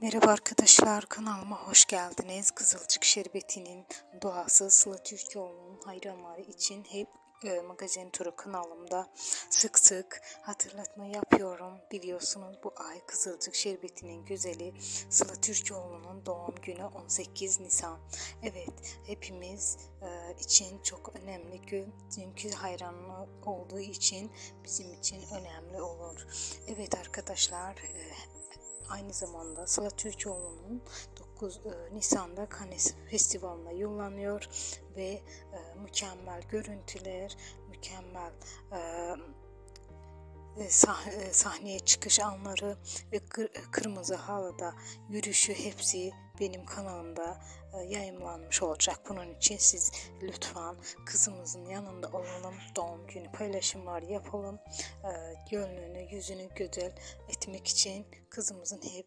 Merhaba arkadaşlar kanalıma hoş geldiniz. Kızılcık Şerbeti'nin doğası Sıla Türkoğlu'nun hayranları için hep e, magazin turu kanalımda sık sık hatırlatma yapıyorum. Biliyorsunuz bu ay Kızılcık Şerbeti'nin güzeli Sıla Türkoğlu'nun doğum günü 18 Nisan. Evet hepimiz e, için çok önemli gün. Çünkü hayranı olduğu için bizim için önemli olur. Evet arkadaşlar e, Aynı zamanda Sıla Türkoğlu'nun 9 e, Nisan'da Cannes Festivali'ne yollanıyor ve e, mükemmel görüntüler, mükemmel e, sah- e, sahneye çıkış anları ve kır- kırmızı halıda yürüyüşü hepsi benim kanalımda e, yayınlanmış olacak. Bunun için siz lütfen kızımızın yanında olalım. Doğum günü paylaşımlar yapalım. E, Gönlünü, yüzünü güzel etmek için kızımızın hep